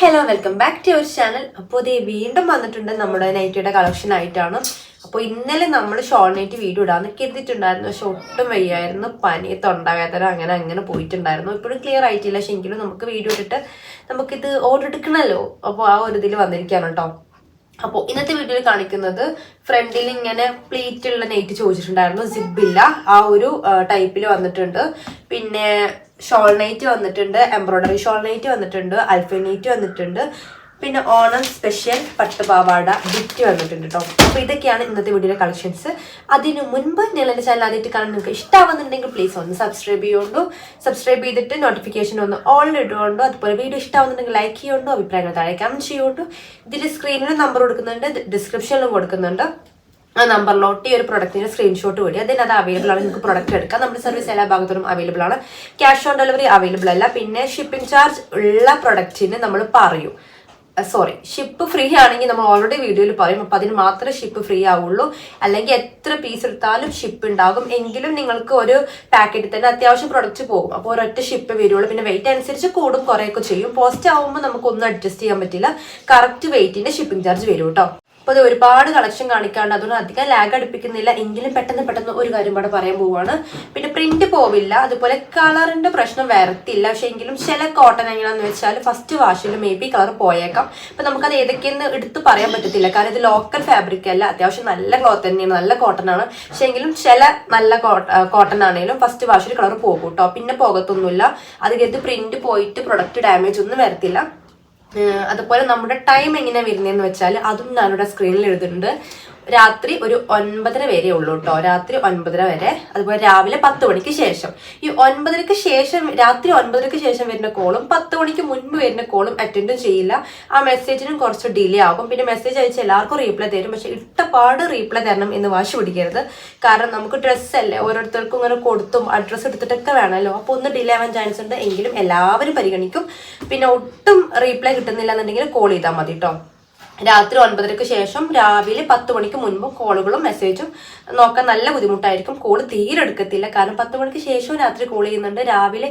Hello welcome back to your channel അപ്പോൾ ഇതേ വീണ്ടും വന്നിട്ടുണ്ട് നമ്മുടെ നൈറ്റിയുടെ കളക്ഷൻ ആയിട്ടാണ്. അപ്പോൾ ഇന്നലെ നമ്മൾ ഷോൾ നൈറ്റ് വീഡിയോ ഇടാന്ന് കരുതിയിട്ടുണ്ടായിരുന്നു. പക്ഷെ ഒട്ടും വയ്യായിരുന്നു. പനി തൊണ്ടവേദന അങ്ങനെ അങ്ങനെ പോയിട്ടുണ്ടായിരുന്നു. ഇപ്പോഴും ക്ലിയർ ആയിട്ടില്ല. പക്ഷെ എങ്കിലും നമുക്ക് വീഡിയോ ഇട്ടിട്ട് നമുക്കിത് ഓർഡർ എടുക്കണമല്ലോ അപ്പോൾ ആ ഒരു ഇതിൽ വന്നിരിക്കുകയാണ് കേട്ടോ അപ്പോൾ ഇന്നത്തെ വീഡിയോയിൽ കാണിക്കുന്നത് ഫ്രണ്ടിൽ ഇങ്ങനെ പ്ലീറ്റുള്ള നെയ്റ്റ് ചോദിച്ചിട്ടുണ്ടായിരുന്നു. സിബില്ല ആ ഒരു ടൈപ്പിൽ വന്നിട്ടുണ്ട്. പിന്നെ ഷോൾ നൈറ്റ് വന്നിട്ടുണ്ട് എംബ്രോയ്ഡറി ഷോൾ നൈറ്റ് വന്നിട്ടുണ്ട് അൽഫ നൈറ്റ് വന്നിട്ടുണ്ട്. പിന്നെ ഓണം സ്പെഷ്യൽ പട്ടുപാവാട ബിറ്റ് വന്നിട്ടുണ്ട് കേട്ടോ. അപ്പോൾ ഇതൊക്കെയാണ് ഇന്നത്തെ വീഡിയോയിലെ കളക്ഷൻസ് അതിനു മുൻപ് നിങ്ങൾ എന്റെ ചാനൽ ആദ്യമായിട്ട് കാണാൻ നിങ്ങൾക്ക് ഇഷ്ടമാവുന്നുണ്ടെങ്കിൽ പ്ലീസ് ഒന്ന് സബ്സ്ക്രൈബ് ചെയ്യുകൊണ്ടു സബ്സ്ക്രൈബ് ചെയ്തിട്ട് നോട്ടിഫിക്കേഷൻ ഒന്ന് ഓൾ ഇടുകൊണ്ടു. അതുപോലെ വീഡിയോ ഇഷ്ടമാവുന്നുണ്ടെങ്കിൽ ലൈക്ക് ചെയ്യുകൊണ്ടു അഭിപ്രായങ്ങൾ താഴെ കമന്റ് ചെയ്യുകൊണ്ടു ഇതിൽ സ്ക്രീനിൽ നമ്പർ കൊടുക്കുന്നുണ്ട് ഡിസ്ക്രിപ്ഷനിലും കൊടുക്കുന്നുണ്ട്. ആ നമ്പറിലോട്ട് ഈ ഒരു പ്രൊഡക്റ്റിന്റെ സ്ക്രീൻഷോട്ട് കൂടി അതിന് അത് അവൈലബിൾ ആണ്. നിങ്ങൾക്ക് പ്രൊഡക്റ്റ് എടുക്കാം. നമ്മുടെ സർവീസ് എല്ലാ ഭാഗത്തും അവൈലബിൾ ആണ്. ക്യാഷ് ഓൺ ഡെലിവറി അവൈലബിൾ അല്ല. പിന്നെ ഷിപ്പിംഗ് ചാർജ് ഉള്ള പ്രൊഡക്റ്റിന് നമ്മൾ പറയും. സോറി ഷിപ്പ് ഫ്രീ ആണെങ്കിൽ നമ്മൾ ഓൾറെഡി വീഡിയോയിൽ പറയും. അപ്പൊ അതിന് മാത്രമേ ഷിപ്പ് ഫ്രീ ആവുള്ളൂ. അല്ലെങ്കിൽ എത്ര പീസ് എടുത്താലും ഷിപ്പ് ഉണ്ടാകും. എങ്കിലും നിങ്ങൾക്ക് ഒരു പാക്കറ്റിൽ തന്നെ അത്യാവശ്യം പ്രൊഡക്റ്റ് പോകും. അപ്പോൾ ഒരൊറ്റ ഷിപ്പ് വരുള്ളൂ. പിന്നെ വെയിറ്റ് അനുസരിച്ച് കൂടും കുറേയൊക്കെ ചെയ്യും. പോസ്റ്റ് ആവുമ്പോൾ നമുക്കൊന്നും അഡ്ജസ്റ്റ് ചെയ്യാൻ പറ്റില്ല. കറക്റ്റ് വെയിറ്റിന്റെ ഷിപ്പിംഗ് ചാർജ് വരും കേട്ടോ. അപ്പോൾ അത് ഒരുപാട് കളക്ഷൻ കാണിക്കാണ്ട് അതുകൊണ്ട് അധികം ലാഗ് അടുപ്പിക്കുന്നില്ല. എങ്കിലും പെട്ടെന്ന് പെട്ടെന്ന് ഒരു കാര്യം കൂടെ പറയാൻ പോവാണ്. പിന്നെ പ്രിന്റ് പോവില്ല. അതുപോലെ കളറിന്റെ പ്രശ്നം വരത്തില്ല. പക്ഷെ എങ്കിലും ചില കോട്ടൺ എങ്ങനെയാന്ന് വെച്ചാൽ ഫസ്റ്റ് വാഷിൽ മേ ബി കളർ പോയേക്കാം. അപ്പൊ നമുക്കത് ഏതൊക്കെയെന്ന് എടുത്ത് പറയാൻ പറ്റത്തില്ല. കാരണം ഇത് ലോക്കൽ ഫാബ്രിക് അല്ല. അത്യാവശ്യം നല്ല ക്ലോത്ത് തന്നെയാണ്. നല്ല കോട്ടൺ ആണ്. പക്ഷെ എങ്കിലും ചില നല്ല കോട്ടൺ ആണെങ്കിലും ഫസ്റ്റ് വാഷിൽ കളർ പോകും കേട്ടോ പിന്നെ പോകത്തൊന്നുമില്ല. അത് കരുതി പ്രിന്റ് പോയിട്ട് പ്രൊഡക്റ്റ് ഡാമേജ് ഒന്നും വരത്തില്ല. അതുപോലെ നമ്മുടെ ടൈം എങ്ങനെ വരുന്നതെന്ന് വെച്ചാൽ അതും ഞാനിവിടെ സ്ക്രീനിൽ എഴുതുന്നുണ്ട് രാത്രി ഒരു ഒൻപതര വരെ ഉള്ളൂ കേട്ടോ രാത്രി ഒൻപതര വരെ. അതുപോലെ രാവിലെ പത്ത് മണിക്ക് ശേഷം. ഈ ഒൻപതരക്ക് ശേഷം രാത്രി ഒൻപതരക്ക് ശേഷം വരുന്ന കോളും പത്ത് മണിക്ക് മുൻപ് വരുന്ന കോളും അറ്റൻഡും ചെയ്യില്ല. ആ മെസ്സേജിനും കുറച്ച് ഡിലേ ആകും. പിന്നെ മെസ്സേജ് അയച്ച് എല്ലാവർക്കും റീപ്ലൈ തരും. പക്ഷെ ഇട്ടപാട് റീപ്ലൈ തരണം എന്ന് വാശി പിടിക്കരുത്. കാരണം നമുക്ക് ഡ്രസ്സ് അല്ലേ ഓരോരുത്തർക്കും ഇങ്ങനെ കൊടുത്തും അഡ്രസ്സ് എടുത്തിട്ടൊക്കെ വേണമല്ലോ. അപ്പോൾ ഒന്ന് ഡിലേ ആവാൻ ചാൻസ് ഉണ്ട്. എങ്കിലും എല്ലാവരും പരിഗണിക്കും. പിന്നെ ഒട്ടും റീപ്ലൈ കിട്ടുന്നില്ല എന്നുണ്ടെങ്കിൽ കോൾ ചെയ്താൽ മതി കേട്ടോ രാത്രി ഒൻപതരക്ക് ശേഷം രാവിലെ പത്ത് മണിക്ക് മുൻപും കോളുകളും മെസ്സേജും നോക്കാൻ നല്ല ബുദ്ധിമുട്ടായിരിക്കും. കോൾ തീരെ എടുക്കത്തില്ല. കാരണം പത്ത് മണിക്ക് ശേഷവും രാത്രി കോൾ ചെയ്യുന്നുണ്ട്. രാവിലെ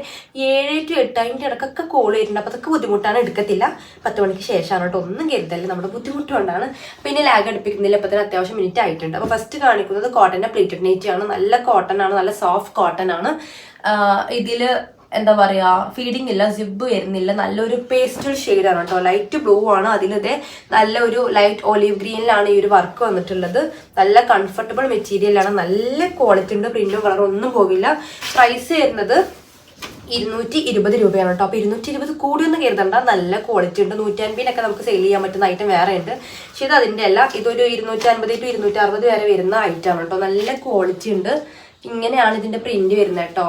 ഏഴ് ടു എട്ട് അതിന്റെ ഇടക്കൊക്കെ കോൾ ചെയ്യുന്നുണ്ട് അപ്പോൾ അതൊക്കെ ബുദ്ധിമുട്ടാണ്. എടുക്കത്തില്ല. പത്ത് മണിക്ക് ശേഷമാണ് കേട്ടോ. ഒന്നും കരുതല്ല. നമ്മുടെ ബുദ്ധിമുട്ട് കൊണ്ടാണ് പിന്നെ ലാഗ് അടുപ്പിക്കുന്നില്ല. അപ്പോൾ തന്നെ അത്യാവശ്യം മിനിറ്റ് ആയിട്ടുണ്ട്. അപ്പോൾ ഫസ്റ്റ് കാണിക്കുന്നത് കോട്ടന്റെ പ്ലേറ്റഡ് നെറ്റ് ആണ്. നല്ല കോട്ടൺ ആണ്. നല്ല സോഫ്റ്റ് കോട്ടൺ ആണ്. ഇതിൽ എന്താ പറയാ ഫീഡിങ് ഇല്ല സിബ് വരുന്നില്ല നല്ലൊരു പേസ്റ്റൽ ഷെയ്ഡാണ് കേട്ടോ. ലൈറ്റ് ബ്ലൂ ആണ് അതിലിത് നല്ലൊരു ലൈറ്റ് ഒലീവ് ഗ്രീനിലാണ് ഈ ഒരു വർക്ക് വന്നിട്ടുള്ളത്. നല്ല കംഫർട്ടബിൾ മെറ്റീരിയലാണ് നല്ല ക്വാളിറ്റി ഉണ്ട്. പ്രിന്റും കളറും ഒന്നും പോകില്ല പ്രൈസ് വരുന്നത് ഇരുന്നൂറ്റി ഇരുപത് രൂപയാണ് കേട്ടോ. അപ്പോൾ ഇരുന്നൂറ്റി ഇരുപത് കൂടിയൊന്നും കരുതണ്ട. നല്ല ക്വാളിറ്റി ഉണ്ട്. നൂറ്റി അൻപതിനൊക്കെ നമുക്ക് സെയിൽ ചെയ്യാൻ പറ്റുന്ന ഐറ്റം വേറെ ഉണ്ട്. പക്ഷെ ഇത് അതിന്റെ അല്ല. ഇതൊരു ഇരുന്നൂറ്റി അൻപത് ടു ഇരുന്നൂറ്റി അറുപത് വരെ വരുന്ന ഐറ്റം ആണ് കേട്ടോ. നല്ല ക്വാളിറ്റി ഉണ്ട്. ഇങ്ങനെയാണ് ഇതിന്റെ പ്രിന്റ് വരുന്നത് കേട്ടോ.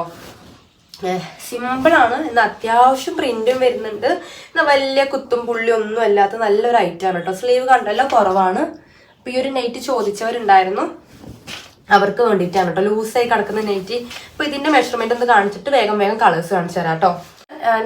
സിമ്പിളാണ്. എന്നാൽ അത്യാവശ്യം പ്രിന്റും വരുന്നുണ്ട്. എന്നാൽ വലിയ കുത്തും പുള്ളി ഒന്നും അല്ലാത്ത നല്ലൊരു ഐറ്റമാണ് കേട്ടോ സ്ലീവ് കണ്ടല്ലോ കുറവാണ്. അപ്പോൾ ഈ ഒരു നൈറ്റ് ചോദിച്ചവരുണ്ടായിരുന്നു. അവർക്ക് വേണ്ടിയിട്ടാണ് കേട്ടോ ലൂസായി കിടക്കുന്ന നൈറ്റി അപ്പോൾ ഇതിന്റെ മെഷർമെന്റ് ഒന്ന് കാണിച്ചിട്ട് വേഗം വേഗം കളേഴ്സ് കാണിച്ചു തരാം കേട്ടോ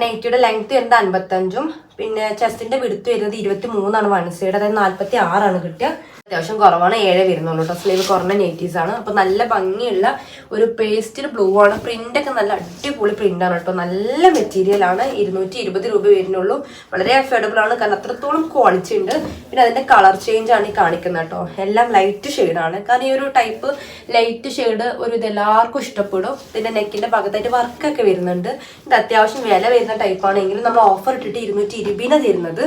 നൈറ്റിയുടെ ലെങ്ത് വരുന്നത് അൻപത്തഞ്ചും. പിന്നെ ചെസ്റ്റിന്റെ വിടുത്ത് വരുന്നത് ഇരുപത്തി മൂന്നാണ് വൺ സൈഡ് അതായത് നാല്പത്തി ആറാണ് കിട്ടുക. അത്യാവശ്യം കുറവാണ് ഏഴ് വരുന്നുള്ളൂ കേട്ടോ. സ്ലീവ് കുറഞ്ഞ നെയ്റ്റീസ് ആണ്. അപ്പൊ നല്ല ഭംഗിയുള്ള ഒരു പേസ്റ്റിൽ ബ്ലൂ ആണ്. പ്രിന്റ് ഒക്കെ നല്ല അടിപൊളി പ്രിന്റ് ആണ് കേട്ടോ. നല്ല മെറ്റീരിയൽ ആണ്. ഇരുന്നൂറ്റി ഇരുപത് രൂപ വരുന്നുള്ളൂ. വളരെ അഫോർഡബിൾ ആണ്. കാരണം അത്രത്തോളം ക്വാളിറ്റി ഉണ്ട്. പിന്നെ അതിന്റെ കളർ ചേഞ്ച് ആണ് ഈ കാണിക്കുന്നത് കേട്ടോ. എല്ലാം ലൈറ്റ് ആണ്. കാരണം ഈ ഒരു ടൈപ്പ് ലൈറ്റ് ഷെയ്ഡ് ഒരു ഇത് എല്ലാവർക്കും ഇഷ്ടപ്പെടും. പിന്നെ നെക്കിന്റെ ഭാഗത്തായിട്ട് വർക്കൊക്കെ വരുന്നുണ്ട്. ഇത് അത്യാവശ്യം വില വരുന്ന ടൈപ്പ് ആണെങ്കിലും നമ്മൾ ഓഫർ ഇട്ടിട്ട് ഇരുന്നൂറ്റി ഇരുപതിനാണ് തരുന്നത്.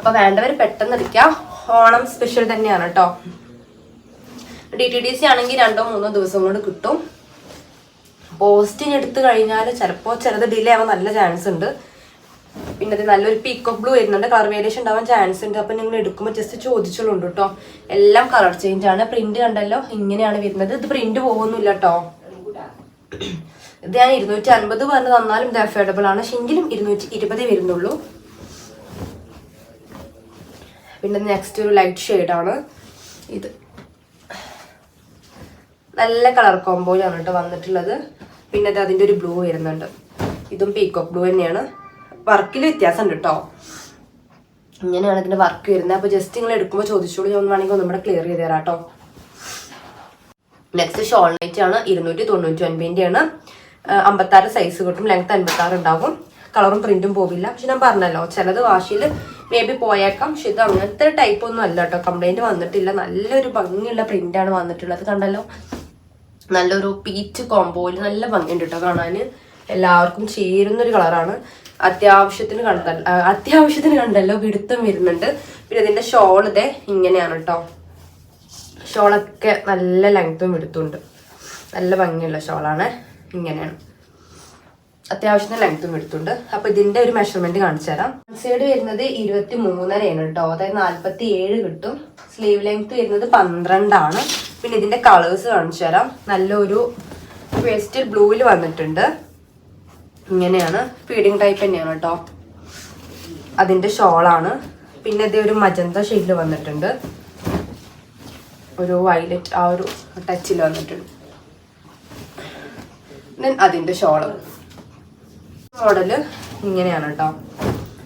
അപ്പൊ വേണ്ടവർ പെട്ടെന്ന് എടുക്കാം. ഓണം സ്പെഷ്യൽ തന്നെയാണ് കേട്ടോ ഡി ടി ഡി സി ആണെങ്കിൽ രണ്ടോ മൂന്നോ ദിവസം കൊണ്ട് കിട്ടും. പോസ്റ്റിങ് എടുത്തു കഴിഞ്ഞാൽ ചിലപ്പോൾ ചിലത് ഡിലേ ആവാൻ നല്ല ചാൻസ് ഉണ്ട്. പിന്നെ അത് നല്ലൊരു ഓഫ് ബ്ലൂ വരുന്നുണ്ട്. കളർ വേരിയേഷൻ ഉണ്ടാവാൻ ചാൻസ് ഉണ്ട്. അപ്പം നിങ്ങൾ എടുക്കുമ്പോൾ ജസ്റ്റ് ചോദിച്ചോളുണ്ട് കേട്ടോ എല്ലാം കളർ ചേഞ്ച് ആണ്. പ്രിന്റ് കണ്ടല്ലോ? ഇങ്ങനെയാണ് വരുന്നത്. ഇത് പ്രിന്റ് പോകുന്നില്ല കേട്ടോ ഇത് ഞാൻ ഇരുന്നൂറ്റി അൻപത് പറഞ്ഞ് തന്നാലും ഇത് അഫോർഡബിൾ ആണ്. പക്ഷെ എങ്കിലും ഇരുന്നൂറ്റി ഇരുപതേ വരുന്നുള്ളൂ. പിന്നെ നെക്സ്റ്റ് ഒരു ലൈറ്റ് ഷെയ്ഡാണ് ഇത് നല്ല കളർ കോമ്പോയിലാണ് കേട്ടോ വന്നിട്ടുള്ളത്. പിന്നെ അത് അതിന്റെ ഒരു ബ്ലൂ വരുന്നുണ്ട്. ഇതും പീക്കോക്ക് ബ്ലൂ തന്നെയാണ്. വർക്കിൽ വ്യത്യാസമുണ്ട് കേട്ടോ. ഇങ്ങനെയാണ് ഇതിന്റെ വർക്ക് വരുന്നത്. അപ്പോൾ ജസ്റ്റ് നിങ്ങൾ എടുക്കുമ്പോൾ ചോദിച്ചോളൂ. ഞാൻ വേണമെങ്കിൽ ഒന്നും ക്ലിയർ ചെയ്ത് തരാം കേട്ടോ. നെക്സ്റ്റ് ഷോൾ നൈറ്റ് ആണ്. ഇരുന്നൂറ്റി തൊണ്ണൂറ്റി ഒൻപതിന്റെ ആണ് അമ്പത്താറ് സൈസ് കിട്ടും. ലെങ്ത് അൻപത്താറ് ഉണ്ടാകും കളറും പ്രിന്റും പോവില്ല. പക്ഷെ ഞാൻ പറഞ്ഞല്ലോ ചിലത് വാഷിൽ മേ ബി പോയേക്കാം. പക്ഷെ ഇത് അങ്ങനത്തെ ടൈപ്പ് ഒന്നും അല്ല കേട്ടോ കംപ്ലൈന്റ് വന്നിട്ടില്ല. നല്ലൊരു ഭംഗിയുള്ള പ്രിന്റാണ് വന്നിട്ടുള്ളത്. കണ്ടല്ലോ? നല്ലൊരു പീച്ച് കോംബോയിൽ നല്ല ഭംഗിയുണ്ട് കേട്ടോ കാണാൻ എല്ലാവർക്കും ചേരുന്നൊരു കളറാണ് അത്യാവശ്യത്തിന് കണ്ടല്ലോ അത്യാവശ്യത്തിന് കണ്ടല്ലോ പിടുത്തം വരുന്നുണ്ട്. പിന്നെ ഇതിന്റെ ഷോൾ ഇതേ ഇങ്ങനെയാണ് കേട്ടോ ഷോളൊക്കെ നല്ല ലെങ്ത്തും എടുത്തുണ്ട് നല്ല ഭംഗിയുള്ള ഷോളാണ് ഇങ്ങനെയാണ്. അത്യാവശ്യത്തിന് ലെങ്ത്തും എടുത്തുണ്ട് അപ്പൊ ഇതിന്റെ ഒരു മെഷർമെന്റ് കാണിച്ചു തരാം. സൈഡ് വരുന്നത് ഇരുപത്തി മൂന്നരയാണ് കേട്ടോ അതായത് നാല്പത്തി ഏഴ് കിട്ടും. സ്ലീവ് ലെങ്ത് വരുന്നത് പന്ത്രണ്ടാണ്. പിന്നെ ഇതിന്റെ കളേഴ്സ് കാണിച്ചു തരാം. നല്ലൊരു പേസ്റ്റൽ ബ്ലൂവിൽ വന്നിട്ടുണ്ട്. ഇങ്ങനെയാണ്. ഫീഡിങ് ടൈപ്പ് തന്നെയാണ് കേട്ടോ. അതിന്റെ ഷോളാണ് പിന്നെ ഇത് ഒരു മജന്ത ഷെയ്ഡിൽ വന്നിട്ടുണ്ട്. ഒരു വയലറ്റ് ആ ഒരു ടച്ചിൽ വന്നിട്ടുണ്ട്. ദെൻ അതിന്റെ ഷോൾ മോഡൽ ഇങ്ങനെയാണ് കേട്ടോ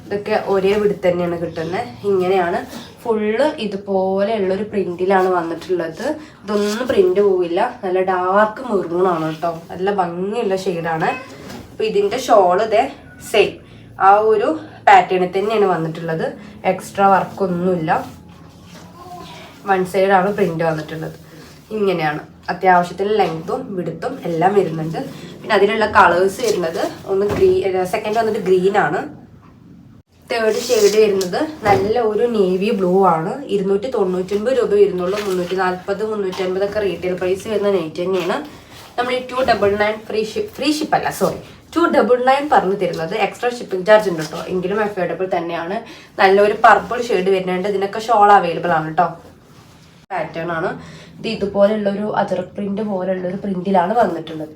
ഇതൊക്കെ ഒരേ വിടി തന്നെയാണ് കിട്ടുന്നത് ഇങ്ങനെയാണ് ഫുള്ള് ഇതുപോലെയുള്ളൊരു പ്രിന്റിലാണ് വന്നിട്ടുള്ളത്. ഇതൊന്നും പ്രിന്റ് പോവില്ല. നല്ല ഡാർക്ക് മെറൂണാണ് കേട്ടോ നല്ല ഭംഗിയുള്ള ഷെയ്ഡാണ് അപ്പോൾ ഇതിന്റെ ഷോൾ ഇതേ സെയിം ആ ഒരു പാറ്റേണിൽ തന്നെയാണ് വന്നിട്ടുള്ളത്. എക്സ്ട്രാ വർക്കൊന്നുമില്ല വൺ സൈഡാണ് പ്രിന്റ് വന്നിട്ടുള്ളത്. ഇങ്ങനെയാണ്. അത്യാവശ്യത്തിന് ലെങ്തും വിടുത്തും എല്ലാം വരുന്നുണ്ട്. പിന്നെ അതിലുള്ള കളേഴ്സ് വരുന്നത് ഒന്ന് ഗ്രീൻ സെക്കൻഡ് വന്നിട്ട് ഗ്രീൻ ആണ്. തേർഡ് ഷെയ്ഡ് വരുന്നത് നല്ല ഒരു നേവി ബ്ലൂ ആണ്. ഇരുന്നൂറ്റി തൊണ്ണൂറ്റൊൻപത് രൂപ വരുന്നുള്ളൂ. മുന്നൂറ്റി നാൽപ്പത് മുന്നൂറ്റി അൻപത് ഒക്കെ റീറ്റെയിൽ പ്രൈസ് വരുന്ന നെറ്റ് തന്നെയാണ്. നമ്മൾ ഈ two double nine free ship free ship അല്ല സോറി ടു ഡബിൾ നയൻ പറഞ്ഞു തരുന്നത് എക്സ്ട്രാ ഷിപ്പിംഗ് ചാർജ് ഉണ്ട് കേട്ടോ എങ്കിലും അഫോർഡബിൾ തന്നെയാണ്. നല്ലൊരു പർപ്പിൾ ഷെയ്ഡ് വരുന്നുണ്ട്. ഇതിനൊക്കെ ഷോൾ അവൈലബിൾ ആണ് കേട്ടോ പാറ്റേൺ ആണ്. ഇത് ഇതുപോലുള്ളൊരു അജറക് പ്രിന്റ് പോലുള്ള ഒരു പ്രിന്റിലാണ് വന്നിട്ടുള്ളത്.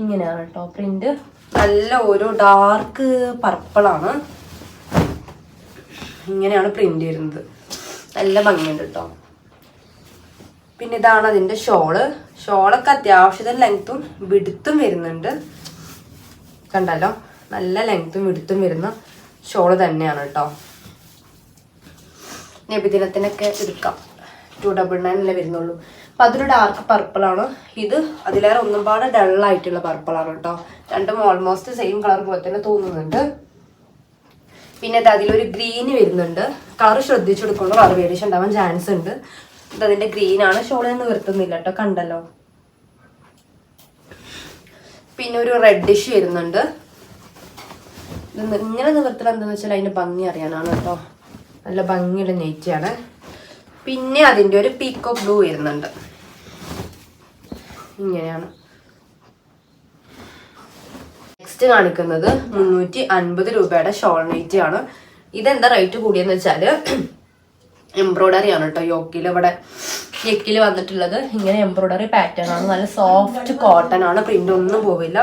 ഇങ്ങനെയാണ് കേട്ടോ പ്രിന്റ് നല്ല ഒരു ഡാർക്ക് പർപ്പിളാണ് ഇങ്ങനെയാണ് പ്രിന്റ് വരുന്നത്. നല്ല ഭംഗിയുണ്ട് കേട്ടോ പിന്നെ ഇതാണ് അതിന്റെ ഷോൾ ഷോളൊക്കെ അത്യാവശ്യത്തിന് ലെങ്ത്തും വിടുത്തും വരുന്നുണ്ട്. കണ്ടല്ലോ? നല്ല ലെങ്ത്തും വിടുത്തും വരുന്ന ഷോൾ തന്നെയാണ് കേട്ടോ നബിദിനത്തിനൊക്കെ എടുക്കാം. ടു ഡബിൾ നയൻ അല്ലേ വരുന്നുള്ളൂ. അപ്പൊ അതൊരു ഡാർക്ക് പർപ്പിൾ ആണ് ഇത് അതിലേറെ ഒന്നും പാടെ പർപ്പിൾ ആണ് കേട്ടോ രണ്ടും ഓൾമോസ്റ്റ് സെയിം കളർ പോലെ തന്നെ തോന്നുന്നുണ്ട്. പിന്നെ ഇത് അതിലൊരു ഗ്രീന് വരുന്നുണ്ട്. കളർ ശ്രദ്ധിച്ചു കൊടുക്കുമ്പോൾ കളർ വേരിയേഷൻ ഉണ്ടാവാൻ ചാൻസ് ഉണ്ട്. ഇത് അതിന്റെ ഗ്രീൻ ആണ്. ഷോളിൽ നിന്ന് നിർത്തുന്നില്ല കേട്ടോ കണ്ടല്ലോ. പിന്നെ ഒരു റെഡിഷ് വരുന്നുണ്ട്. ഇങ്ങനെ നിവർത്തണം എന്താണെന്ന് വെച്ചാൽ അതിന്റെ ഭംഗി അറിയാനാണ് കേട്ടോ നല്ല ഭംഗിയുള്ള നെയ്റ്റാണ് പിന്നെ അതിന്റെ ഒരു പീക്കോ ബ്ലൂ വരുന്നുണ്ട്. ഇങ്ങനെയാണ്. നെക്സ്റ്റ് കാണിക്കുന്നത് മുന്നൂറ്റി അൻപത് രൂപയുടെ ഷോൾ നൈറ്റി ആണ്. ഇതെന്താ റേറ്റ് കൂടിയെന്ന് വെച്ചാൽ എംബ്രോയിഡറി ആണ് കേട്ടോ. യോക്കിൽ ഇവിടെ നെക്കിൽ വന്നിട്ടുള്ളത്. ഇങ്ങനെ എംബ്രോയിഡറി പാറ്റേൺ ആണ്. നല്ല സോഫ്റ്റ് കോട്ടൺ ആണ്. പ്രിന്റ് ഒന്നും പോവില്ല.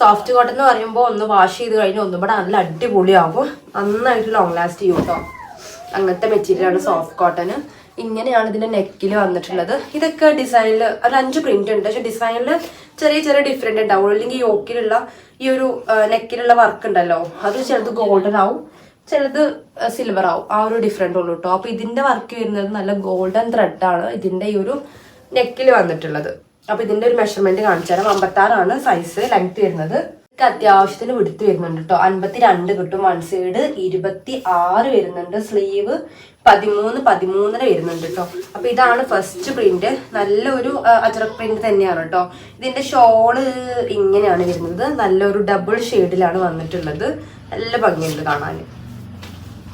സോഫ്റ്റ് കോട്ടൺ എന്ന് പറയുമ്പോൾ ഒന്ന് വാഷ് ചെയ്ത് കഴിഞ്ഞാൽ ഒന്നും കൂടെ നല്ല അടിപൊളിയാകും നന്നായിട്ട് ലോങ് ലാസ്റ്റ് ചെയ്യും കേട്ടോ. അങ്ങനത്തെ മെറ്റീരിയൽ ആണ് സോഫ്റ്റ് കോട്ടൺ ഇങ്ങനെയാണ് ഇതിന്റെ നെക്കിൽ വന്നിട്ടുള്ളത്. ഇതൊക്കെ ഡിസൈനിൽ ഒരു അഞ്ച് പ്രിന്റ് ഉണ്ട്. പക്ഷെ ഡിസൈനിൽ ചെറിയ ചെറിയ ഡിഫറെന്റ് ഉണ്ടാവും. അല്ലെങ്കിൽ യോക്കിലുള്ള ഈ ഒരു നെക്കിലുള്ള വർക്ക് ഉണ്ടല്ലോ. അത് ചിലത് ഗോൾഡൻ ആവും ചിലത് സിൽവർ ആവും. ആ ഒരു ഡിഫറെന്റ് ഉള്ളൂ കേട്ടോ അപ്പൊ ഇതിന്റെ വർക്ക് വരുന്നത് നല്ല ഗോൾഡൻ ത്രെഡ് ആണ് ഇതിന്റെ ഈ ഒരു നെക്കിൽ വന്നിട്ടുള്ളത്. അപ്പൊ ഇതിന്റെ ഒരു മെഷർമെന്റ് കാണിച്ചു തരാം അമ്പത്താറാണ് സൈസ് ലെങ്ത് വരുന്നത്. അത്യാവശ്യത്തിന് വിടുത്ത് വരുന്നുണ്ട് കേട്ടോ അൻപത്തി രണ്ട് കിട്ടും. വൺ സൈഡ് ഇരുപത്തി ആറ് വരുന്നുണ്ട്. സ്ലീവ് പതിമൂന്ന് പതിമൂന്നര വരുന്നുണ്ട് കേട്ടോ അപ്പൊ ഇതാണ് ഫസ്റ്റ് പ്രിന്റ് നല്ലൊരു അജറക് പ്രിന്റ് തന്നെയാണ് കേട്ടോ ഇതിന്റെ ഷോൾ ഇങ്ങനെയാണ് വരുന്നത്. നല്ലൊരു ഡബിൾ ഷെയ്ഡിലാണ് വന്നിട്ടുള്ളത്. നല്ല ഭംഗിയുണ്ട് കാണാൻ.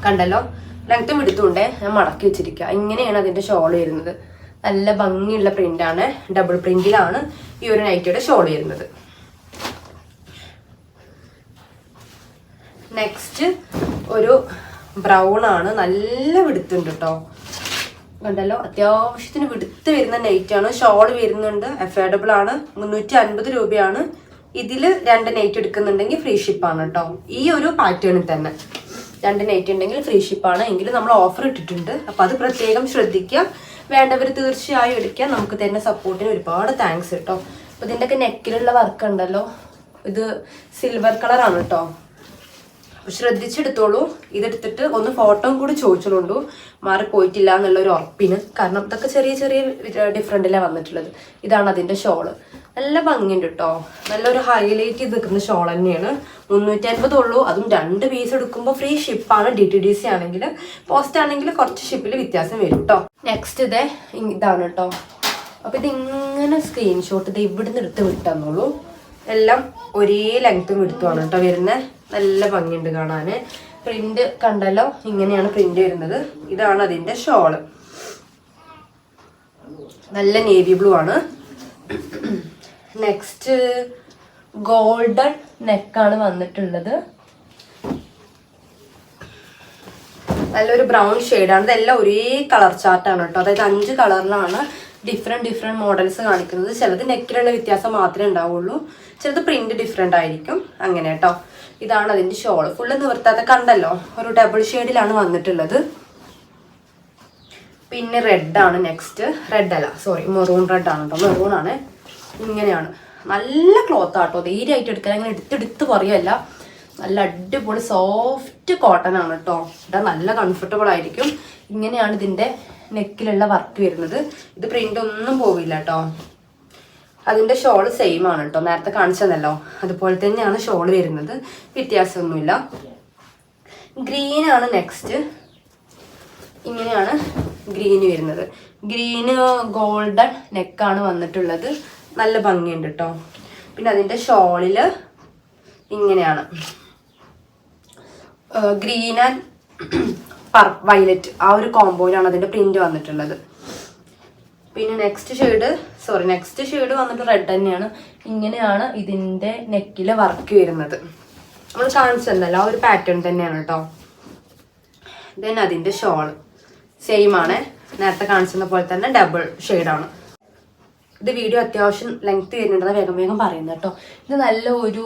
കണ്ടല്ലോ? ലെങ്ത്തും എടുത്തുകൊണ്ടേ ഞാൻ മടക്കി വെച്ചിരിക്കുക ഇങ്ങനെയാണ് അതിന്റെ ഷോൾ വരുന്നത്. നല്ല ഭംഗിയുള്ള പ്രിന്റാണ് ഡബിൾ പ്രിന്റിലാണ് ഈ ഒരു നൈറ്റിയുടെ ഷോൾ വരുന്നത്. നെക്സ്റ്റ് ഒരു ബ്രൗൺ ആണ്. നല്ല വിടുത്തുണ്ട് കേട്ടോ കണ്ടല്ലോ? അത്യാവശ്യത്തിന് വിടുത്ത് വരുന്ന നെയ്റ്റ് ആണ്. ഷോൾ വരുന്നുണ്ട്. അഫോർഡബിൾ ആണ്. മുന്നൂറ്റി അൻപത് രൂപയാണ്. ഇതിൽ രണ്ട് നെയ്റ്റ് എടുക്കുന്നുണ്ടെങ്കിൽ ഫ്രീ ഷിപ്പാണ് കേട്ടോ ഈ ഒരു പാറ്റേണിൽ തന്നെ. രണ്ട് നെയ്റ്റ് ഉണ്ടെങ്കിൽ ഫ്രീ ഷിപ്പാണ് എങ്കിലും നമ്മൾ ഓഫർ ഇട്ടിട്ടുണ്ട്. അപ്പം അത് പ്രത്യേകം ശ്രദ്ധിക്കുക. വേണ്ടവർ തീർച്ചയായും എടുക്കുക. നമുക്ക് തന്നെ സപ്പോർട്ടിന് ഒരുപാട് താങ്ക്സ് കേട്ടോ അപ്പം ഇതിന്റെയൊക്കെ നെക്കിലുള്ള വർക്ക് ഉണ്ടല്ലോ. ഇത് സിൽവർ കളറാണ് കേട്ടോ ശ്രദ്ധിച്ചെടുത്തോളൂ. ഇതെടുത്തിട്ട് ഒന്ന് ഫോട്ടോ കൂടി ചോദിച്ചോളൂ. എന്നുള്ള ഒരു ഉറപ്പിന്. കാരണം ഇതൊക്കെ ചെറിയ ചെറിയ ഡിഫറെന്റിലാണ് വന്നിട്ടുള്ളത്. ഇതാണ് അതിന്റെ ഷോൾ. നല്ല ഭംഗിയുണ്ട് കേട്ടോ നല്ലൊരു ഹൈലൈറ്റ് ചെയ്ത് നിൽക്കുന്ന ഷോൾ തന്നെയാണ്. മുന്നൂറ്റി അൻപത് ഉള്ളൂ. അതും രണ്ട് പീസ് എടുക്കുമ്പോൾ ഫ്രീ ഷിപ്പാണ് ഡി ടി ഡി സി ആണെങ്കിൽ പോസ്റ്റ് ആണെങ്കിൽ കുറച്ച് ഷിപ്പിൽ വ്യത്യാസം വരും കേട്ടോ നെക്സ്റ്റ് ഇതേ ഇതാണ് കേട്ടോ അപ്പൊ ഇതിങ്ങനെ സ്ക്രീൻഷോട്ട് ഇത് ഇവിടുന്ന് എടുത്ത് വിട്ടെന്നുള്ളൂ എല്ലാം ഒരേ ലെങ്ത്തും എടുത്തുമാണ് കേട്ടോ വരുന്നത് നല്ല ഭംഗിയുണ്ട് കാണാന്. പ്രിന്റ് കണ്ടല്ലോ? ഇങ്ങനെയാണ് പ്രിന്റ് വരുന്നത്. ഇതാണ് അതിന്റെ ഷോൾ. നല്ല നേവി ബ്ലൂ ആണ്. നെക്സ്റ്റ് ഗോൾഡൻ നെക്കാണ് വന്നിട്ടുള്ളത്. നല്ലൊരു ബ്രൗൺ ഷെയ്ഡാണ് ഇതെല്ലാം ഒരേ കളർ ചാർട്ടാണ് കേട്ടോ. അതായത് അഞ്ച് കളറിലാണ് ഡിഫറെന്റ് ഡിഫറെന്റ് മോഡൽസ് കാണിക്കുന്നത്. ചിലത് നെക്കിലുള്ള വ്യത്യാസം മാത്രമേ ഉണ്ടാവുള്ളൂ. ചിലത് പ്രിന്റ് ഡിഫറെന്റ് ആയിരിക്കും. അങ്ങനെ കേട്ടോ. ഇതാണ് അതിന്റെ ഷോൾ ഫുള്ള് നിവർത്താതെ കണ്ടല്ലോ. ഒരു ഡബിൾ ഷെയ്ഡിലാണ് വന്നിട്ടുള്ളത്. പിന്നെ റെഡ് ആണ് നെക്സ്റ്റ് റെഡ് അല്ല സോറി മെറൂൺ ആണ് കേട്ടോ മെറൂൺ ആണ്. ഇങ്ങനെയാണ്. നല്ല ക്ലോത്ത് ആട്ടോ ധൈര്യമായിട്ട് എടുക്കാൻ. അങ്ങനെ എടുത്തെടുത്ത് പറയല്ല നല്ല അടിപൊളി സോഫ്റ്റ് കോട്ടൺ ആണ് കേട്ടോ ഇടാൻ നല്ല കംഫർട്ടബിൾ ആയിരിക്കും. ഇങ്ങനെയാണ് ഇതിന്റെ നെക്കിലുള്ള വർക്ക് വരുന്നത്. ഇത് പ്രിന്റ് ഒന്നും പോവില്ല കേട്ടോ അതിന്റെ ഷോൾ സെയിം ആണ് കേട്ടോ നേരത്തെ കാണിച്ചതല്ലോ. അതുപോലെ തന്നെയാണ് ഷോൾ വരുന്നത്. വ്യത്യാസമൊന്നുമില്ല. ഗ്രീൻ ആണ് നെക്സ്റ്റ് ഇങ്ങനെയാണ് ഗ്രീന് വരുന്നത്. ഗ്രീന് ഗോൾഡൻ നെക്കാണ് വന്നിട്ടുള്ളത്. നല്ല ഭംഗിയുണ്ട് കേട്ടോ പിന്നെ അതിന്റെ ഷോളിൽ ഇങ്ങനെയാണ്. ഗ്രീൻ ആൻഡ് പർ വയലറ്റ് ആ ഒരു കോമ്പോയിലാണ് അതിന്റെ പ്രിന്റ് വന്നിട്ടുള്ളത്. പിന്നെ next shade sorry next shade വന്നിട്ട് റെഡ് തന്നെയാണ്. ഇങ്ങനെയാണ് ഇതിന്റെ നെക്കിലെ വർക്ക് വരുന്നത്. നമ്മൾ കാണിച്ചതല്ല ആ ഒരു പാറ്റേൺ തന്നെയാണ് കേട്ടോ ദെൻ അതിന്റെ ഷോൾ സെയിം ആണ്. നേരത്തെ കാണിച്ചത് പോലെ തന്നെ ഡബിൾ ആണ്. ഇത് വീഡിയോ അത്യാവശ്യം ലെങ്ത് വരുന്നുണ്ടെന്ന് വേഗം വേഗം പറയുന്നത് കേട്ടോ ഇത് നല്ല ഒരു